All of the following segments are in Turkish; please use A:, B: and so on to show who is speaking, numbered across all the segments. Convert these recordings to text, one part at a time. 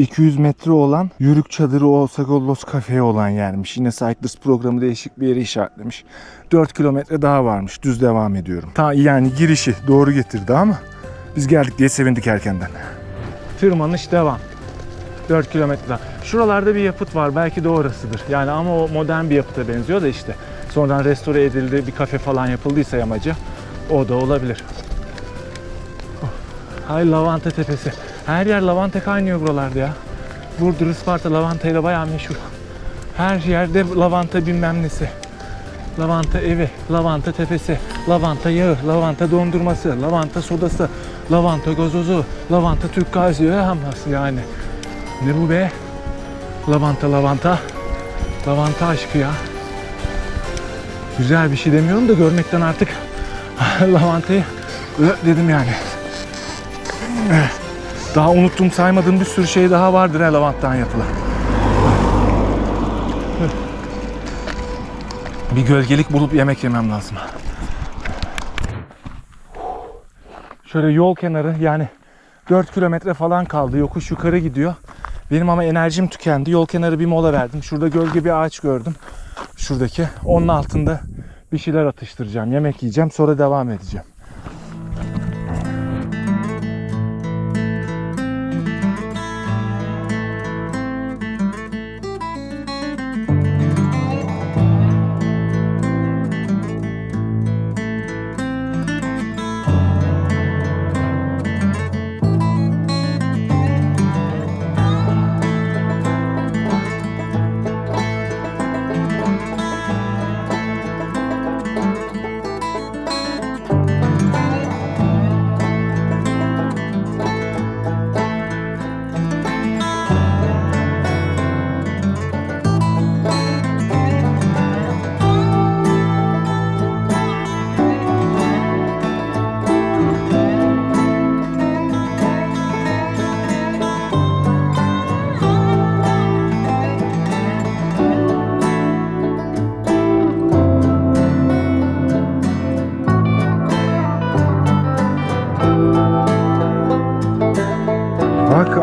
A: 200 metre olan Yürük Çadırı Osagolos Kafe'ye olan yermiş. Yine Cyclist programı değişik bir yeri işaretlemiş. 4 kilometre daha varmış. Düz devam ediyorum. Ta yani girişi doğru getirdi ama biz geldik diye sevindik erkenden. Tırmanış devam. 4 kilometre daha. Şuralarda bir yapıt var. Belki de orasıdır. Yani ama o modern bir yapıta benziyor da işte. Sonradan restore edildi. Bir kafe falan yapıldıysa yamacı. O da olabilir. Hay lavanta tepesi. Her yer lavanta kaynıyor buralarda ya. Burdur, Isparta lavantayla bayağı meşhur. Her yerde lavanta bilmem nesi. Lavanta evi, lavanta tepesi, lavanta yağı, lavanta dondurması, lavanta sodası, lavanta gazozu, lavanta Türk gazi hamması yani. Ne bu be? Lavanta lavanta. Lavanta aşkı ya. Güzel bir şey demiyorum da görmekten artık lavantayı dedim yani. Daha unuttum saymadığım bir sürü şey daha vardır ha lavanttan yapılan. Bir gölgelik bulup yemek yemem lazım. Şöyle yol kenarı yani 4 kilometre falan kaldı. Yokuş yukarı gidiyor. Benim ama enerjim tükendi. Yol kenarı bir mola verdim. Şurada gölge bir ağaç gördüm. Şuradaki. Onun altında bir şeyler atıştıracağım. Yemek yiyeceğim. Sonra devam edeceğim.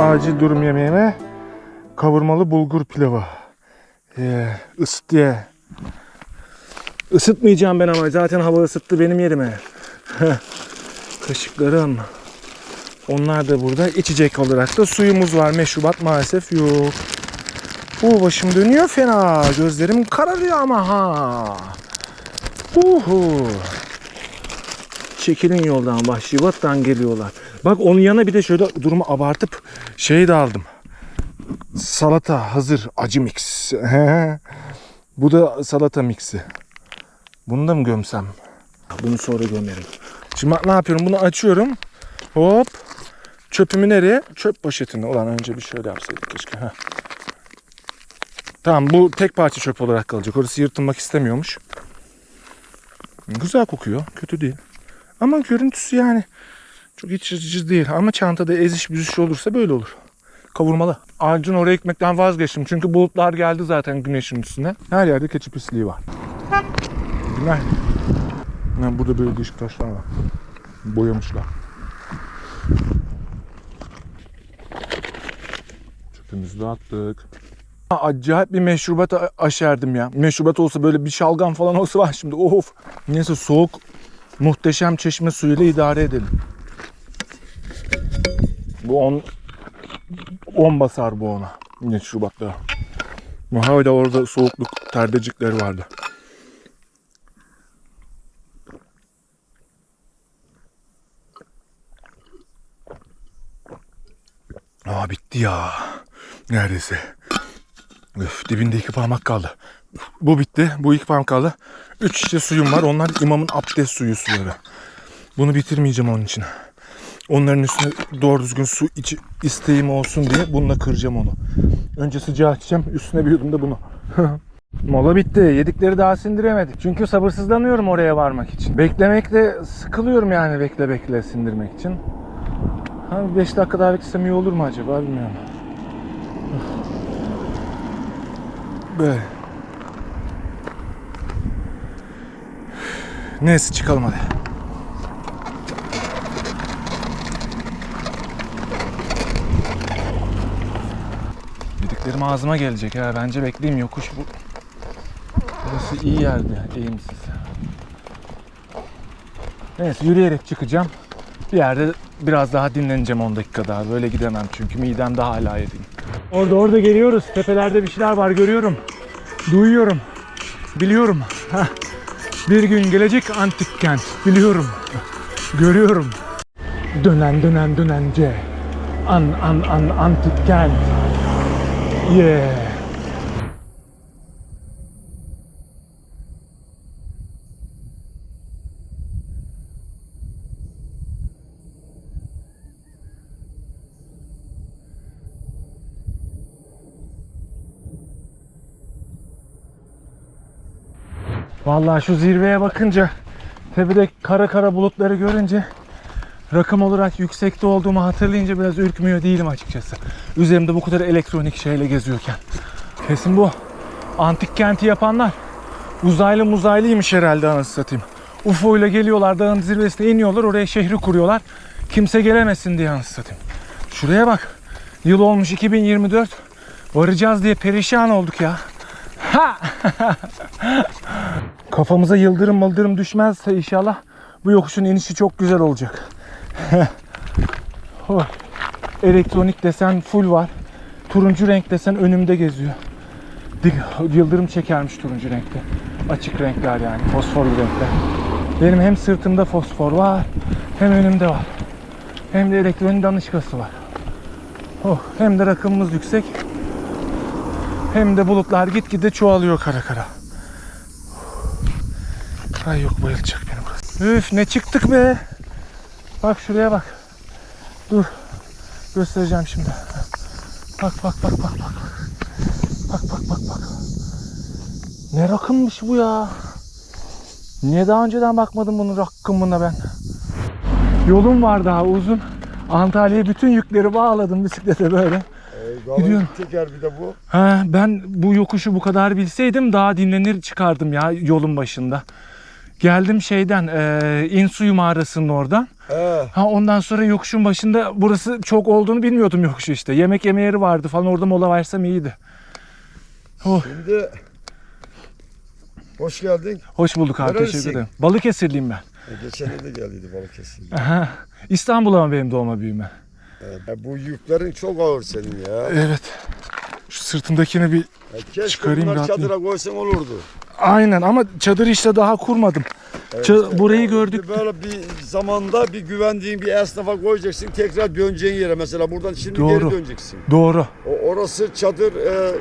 A: Acil durum yemeğime kavurmalı bulgur pilavı. Ee, ısıt diye. Isıtmayacağım ben ama zaten hava ısıttı benim yerime. Kaşıklarım. Onlar da burada. içecek olarak da suyumuz var. Meşrubat maalesef yok. Bu başım dönüyor fena. Gözlerim kararıyor ama ha. Uhu. Çekilin yoldan bak Şivat'tan geliyorlar. Bak onun yanına bir de şöyle durumu abartıp şey de aldım. Salata hazır acı mix. Bu da salata mixi. Bunu da mı gömsem? Bunu sonra gömerim. Şimdi ne yapıyorum? Bunu açıyorum. Hop. Çöpümü nereye? Çöp poşetine. Ulan önce bir şöyle yapsaydık keşke. Heh. Tamam bu tek parça çöp olarak kalacak. Orası yırtılmak istemiyormuş. Güzel kokuyor. Kötü değil. Ama görüntüsü yani çok iç açıcı değil. Ama çantada eziş büzüş olursa böyle olur. Kavurmalı. Ağacın oraya ekmekten vazgeçtim. Çünkü bulutlar geldi zaten güneşin üstüne. Her yerde keçi pisliği var. Günay. Yani burada böyle değişik taşlar var. Boyamışlar. Çöpümüzü de attık. Acayip bir meşrubat aşerdim ya. Meşrubat olsa böyle bir şalgam falan olsa var şimdi. Of. Neyse soğuk muhteşem çeşme suyuyla idare edelim. Bu 10 10 basar bu ona. Yine Şubat'ta. Hala orada soğukluk terdecikleri vardı. Aa bitti ya. Neredeyse. Öf, dibinde iki parmak kaldı. Bu bitti. Bu iki parmak kaldı. Üç şişe suyum var. Onlar imamın abdest suyu suları. Bunu bitirmeyeceğim onun için. Onların üstüne doğru düzgün su içi isteğim olsun diye bununla kıracağım onu. Önce sıcağı açacağım. Üstüne bir yudum da bunu. Mola bitti. Yedikleri daha sindiremedik. Çünkü sabırsızlanıyorum oraya varmak için. Beklemekle sıkılıyorum yani bekle bekle sindirmek için. Ha 5 dakika daha beklesem iyi olur mu acaba bilmiyorum. Böyle. Neyse çıkalım hadi. Yemeklerim ağzıma gelecek ha. Bence bekleyeyim yokuş bu. Burası iyi yerdi. Eğimsiz. Neyse yürüyerek çıkacağım. Bir yerde biraz daha dinleneceğim 10 dakika daha. Böyle gidemem çünkü midem daha hala yediğim. Orada orada geliyoruz. Tepelerde bir şeyler var görüyorum. Duyuyorum. Biliyorum. Heh. Bir gün gelecek antik kent. Biliyorum. Görüyorum. Dönen dönen dönence. An an an antik kent. Yeah. Vallahi şu zirveye bakınca tepede kara kara bulutları görünce rakım olarak yüksekte olduğumu hatırlayınca biraz ürkmüyor değilim açıkçası. Üzerimde bu kadar elektronik şeyle geziyorken. Kesin bu. Antik kenti yapanlar uzaylı muzaylıymış herhalde anasını satayım. UFO ile geliyorlar dağın zirvesine iniyorlar oraya şehri kuruyorlar. Kimse gelemesin diye anasını satayım. Şuraya bak. Yıl olmuş 2024. Varacağız diye perişan olduk ya. Ha! Kafamıza yıldırım mıldırım düşmezse inşallah bu yokuşun inişi çok güzel olacak. Oh. Elektronik desen full var. Turuncu renk desen önümde geziyor. Yıldırım çekermiş turuncu renkte. Açık renkler yani fosforlu renkler. Benim hem sırtımda fosfor var hem önümde var. Hem de elektronik danışkası var. Oh, hem de rakımımız yüksek. Hem de bulutlar gitgide çoğalıyor kara kara. Ay yok bayılacak beni burası. Üf ne çıktık be. Bak şuraya bak. Dur. Göstereceğim şimdi. Bak bak bak bak bak. Bak bak bak bak. Ne rakımmış bu ya. Niye daha önceden bakmadım bunun rakımına ben. Yolum var daha uzun. Antalya'ya bütün yükleri bağladım bisiklete böyle. Gidiyorum.
B: Gidiyorum. Teker bir de bu.
A: Ha, ben bu yokuşu bu kadar bilseydim daha dinlenir çıkardım ya yolun başında. Geldim şeyden e, İnsuyu mağarasının oradan.
B: He.
A: Ha ondan sonra yokuşun başında burası çok olduğunu bilmiyordum yokuşu işte. Yemek yeme yeri vardı falan orada mola versem iyiydi. Oh,
B: Şimdi hoş geldin.
A: hoş bulduk abi
B: Nerelisin?
A: teşekkür ederim. Balıkesirliyim ben.
B: E, Geçen yıl da geldiydi Balıkesir.
A: Aha, İstanbul'a benim doğma büyüme?
B: E, bu yüklerin çok ağır senin ya.
A: Evet. Şu sırtımdakini bir
B: E, keşke
A: çıkarayım, rahatlayayım.
B: çadıra koysan olurdu.
A: aynen ama çadır işte daha kurmadım.
B: Evet, işte
A: burayı
B: o-
A: gördük.
B: Böyle bir zamanda bir güvendiğin bir esnafa koyacaksın. Tekrar döneceğin yere. Mesela buradan şimdi
A: Doğru.
B: geri döneceksin.
A: Doğru.
B: O, orası çadır. E,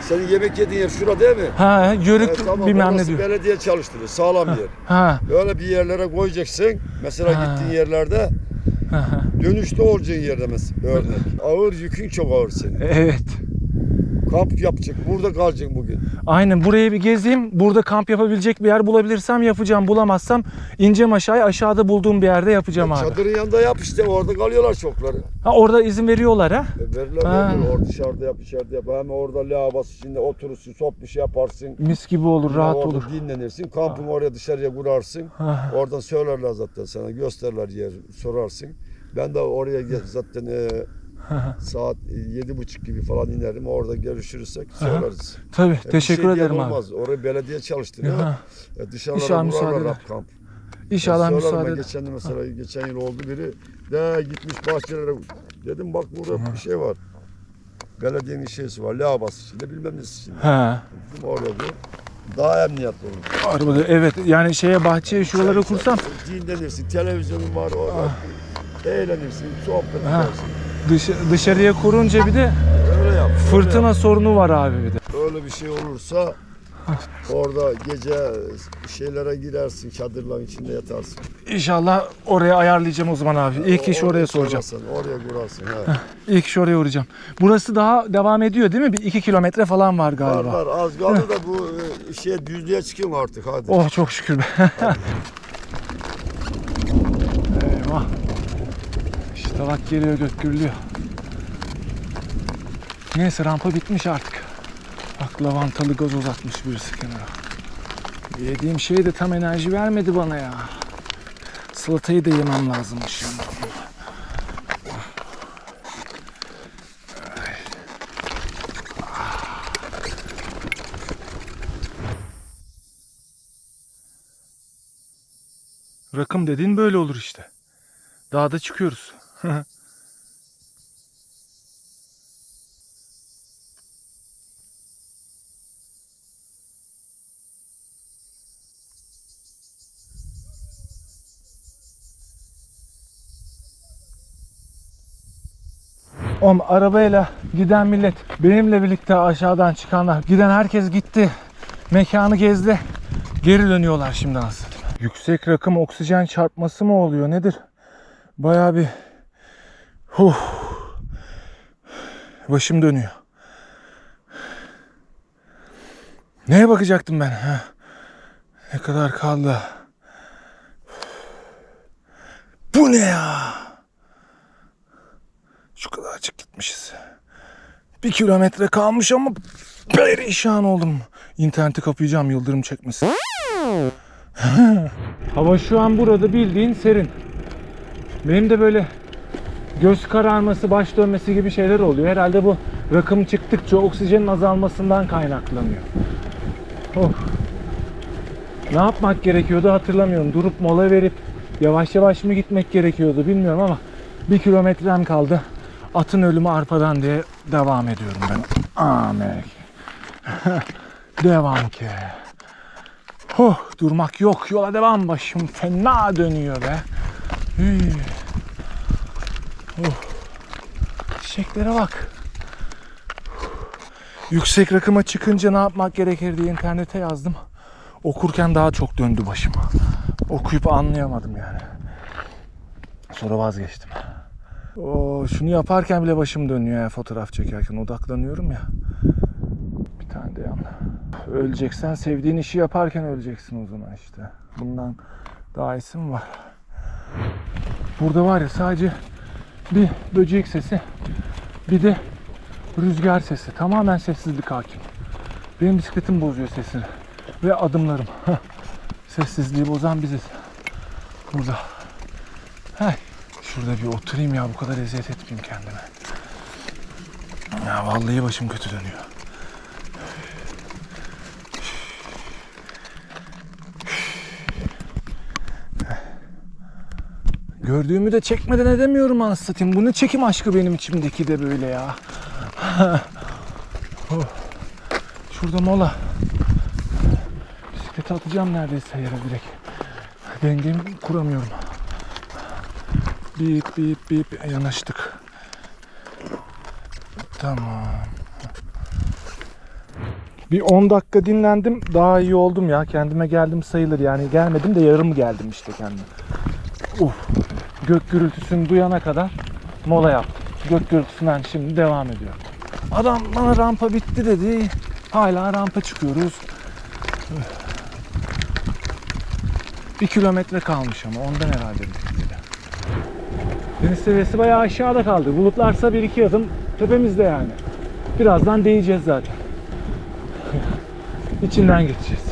B: senin yemek yediğin yer şura değil mi?
A: Ha yörük
B: E, tamam,
A: bilmem ne diyor.
B: belediye çalıştırıyor. Sağlam bir yer.
A: Ha.
B: Böyle bir yerlere koyacaksın. Mesela
A: Ha.
B: gittiğin yerlerde
A: ha, ha.
B: dönüşte olacağın yerde mesela örnek. Ağır yükün çok ağır senin.
A: Evet.
B: Kamp yapacak. Burada kalacaksın bugün.
A: Aynen burayı bir gezeyim. Burada kamp yapabilecek bir yer bulabilirsem yapacağım. Bulamazsam ineceğim aşağıya. Aşağıda bulduğum bir yerde yapacağım abi.
B: Çadırın yanında yap işte. Orada kalıyorlar çokları.
A: Ha orada izin veriyorlar ha.
B: E, verirler
A: Ha.
B: Orada dışarıda yap içeride yap. Hem orada lavabası içinde oturursun. Sop bir şey yaparsın.
A: Mis gibi olur, rahat
B: orada
A: olur.
B: dinlenirsin. Kampını oraya dışarıya kurarsın.
A: Ha.
B: Oradan söylerler zaten sana. Gösterirler yer. Sorarsın. Ben de oraya zaten e, saat e, yedi buçuk gibi falan inerim. Orada görüşürüzek söyleriz.
A: Tabii
B: E,
A: teşekkür
B: şey
A: ederim abi.
B: olmaz. Orayı belediye çalıştırıyor.
A: Ha.
B: E, dışarılara
A: İnşallah müsaade
B: vurarlar hap kamp.
A: İnşallah
B: söylerim,
A: müsaade.
B: Geçen de mesela geçen yıl oldu biri de gitmiş bahçelere dedim bak burada bir şey var. Belediyenin şeysi var. Lavabası içinde bilmem nesi içinde.
A: Ha.
B: Dedim oraya bu. Daha emniyetli olur.
A: Arabada evet yani şeye bahçeye şuralara kursam
B: Dinlenirsin. Televizyonun var orada. Eğlenirsin. Sohbet
A: Ha.
B: edersin.
A: Dış- dışarıya kurunca bir de
B: Öyle yap.
A: fırtına sorunu var abi bir de.
B: Öyle bir şey olursa orada gece şeylere girersin. Çadırların içinde yatarsın.
A: İnşallah oraya ayarlayacağım o zaman abi. İlk iş
B: O-
A: oraya soracağım.
B: sorarsan, Oraya kurarsın. Ha.
A: İlk iş oraya uğrayacağım. Burası daha devam ediyor değil mi? Bir iki kilometre falan var
B: Var
A: galiba.
B: var az kaldı da bu e, şey düzlüğe çıkıyorum artık hadi.
A: Oh çok şükür be. Dalak geliyor, gök gürlüyor. Neyse rampa bitmiş artık. Bak lavantalı gazoz atmış birisi kenara. Yediğim şey de tam enerji vermedi bana ya. Salatayı da yemem lazımmış yani. Rakım dediğin böyle olur işte. Dağda çıkıyoruz. Oğlum arabayla giden millet benimle birlikte aşağıdan çıkanlar giden herkes gitti. Mekanı gezdi. Geri dönüyorlar şimdi aslında. Yüksek rakım oksijen çarpması mı oluyor nedir? Bayağı bir huh. Başım dönüyor. Neye bakacaktım ben? Ha? Ne kadar kaldı? Bu ne ya? Şu kadarcık gitmişiz. Bir kilometre kalmış ama perişan oldum. İnterneti kapayacağım yıldırım çekmesin. Hava şu an burada bildiğin serin. Benim de böyle göz kararması, baş dönmesi gibi şeyler oluyor. Herhalde bu rakım çıktıkça oksijenin azalmasından kaynaklanıyor. Of. Ne yapmak gerekiyordu hatırlamıyorum. Durup mola verip yavaş yavaş mı gitmek gerekiyordu bilmiyorum ama bir kilometrem kaldı. Atın ölümü arpadan diye devam ediyorum ben. Amek. devam ki. Oh, durmak yok. Yola devam başım fena dönüyor be. Hüy. Oh. Çiçeklere bak. Yüksek rakıma çıkınca ne yapmak gerekir diye internete yazdım. Okurken daha çok döndü başım. Okuyup anlayamadım yani. Sonra vazgeçtim. Oo, şunu yaparken bile başım dönüyor ya fotoğraf çekerken odaklanıyorum ya. Bir tane de yan. Öleceksen sevdiğin işi yaparken öleceksin o zaman işte. Bundan daha iyisi mi var? Burada var ya sadece bir böcek sesi bir de rüzgar sesi. Tamamen sessizlik hakim. Benim bisikletim bozuyor sesini. Ve adımlarım. Sessizliği bozan biziz. Burada. Hey. Şurada bir oturayım ya bu kadar eziyet etmeyeyim kendime. Ya vallahi başım kötü dönüyor. Gördüğümü de çekmeden edemiyorum anasını satayım. Bu ne çekim aşkı benim içimdeki de böyle ya. Oh. Şurada mola. Bisikleti atacağım neredeyse yere direkt. Dengemi kuramıyorum. Bip bip bip yanaştık. Tamam. Bir 10 dakika dinlendim. Daha iyi oldum ya. Kendime geldim sayılır. Yani gelmedim de yarım geldim işte kendime. Uf. Gök gürültüsünü duyana kadar mola yaptım. Gök gürültüsünden şimdi devam ediyor. Adam bana rampa bitti dedi. Hala rampa çıkıyoruz. Bir kilometre kalmış ama ondan herhalde bitti. Deniz seviyesi bayağı aşağıda kaldı. Bulutlarsa bir iki adım tepemizde yani. Birazdan değeceğiz zaten. İçinden geçeceğiz.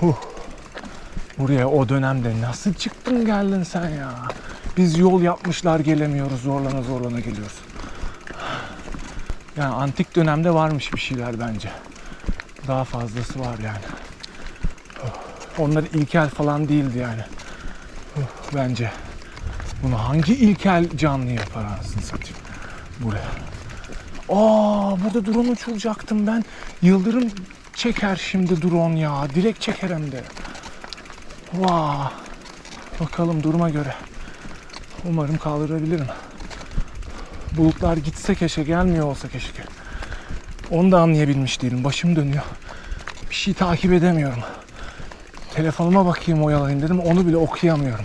A: Huh. Buraya o dönemde nasıl çıktın geldin sen ya? Biz yol yapmışlar gelemiyoruz zorlana zorlana geliyoruz. Yani antik dönemde varmış bir şeyler bence. Daha fazlası var yani. Onlar ilkel falan değildi yani. Bence. Bunu hangi ilkel canlı yapar anasını satayım? Buraya. Aa burada drone uçuracaktım ben. Yıldırım çeker şimdi drone ya. Direkt çeker hem de. Vaa. Bakalım duruma göre. Umarım kaldırabilirim. Bulutlar gitse keşke gelmiyor olsa keşke. Onu da anlayabilmiş değilim. Başım dönüyor. Bir şey takip edemiyorum. Telefonuma bakayım oyalayayım dedim. Onu bile okuyamıyorum.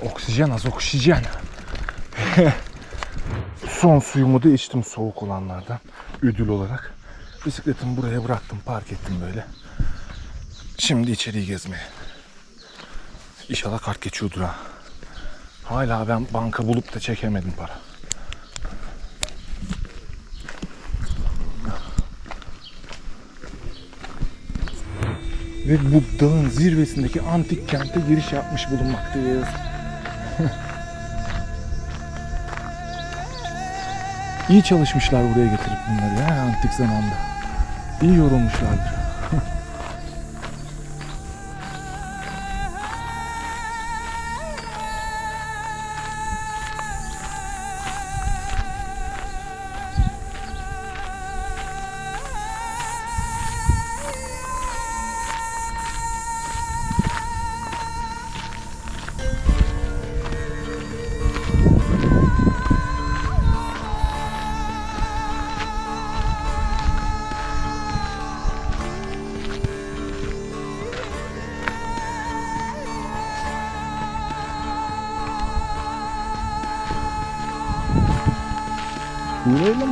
A: Oksijen az oksijen. Son suyumu da içtim soğuk olanlardan. Ödül olarak. Bisikletimi buraya bıraktım. Park ettim böyle. Şimdi içeriği gezmeye. İnşallah kart geçiyordur ha. Hala ben banka bulup da çekemedim para. Ve bu dağın zirvesindeki antik kente giriş yapmış bulunmaktayız. İyi çalışmışlar buraya getirip bunları ya antik zamanda. İyi yorulmuşlardır.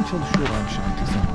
A: Mı çalışıyor abi şantiye zamanı?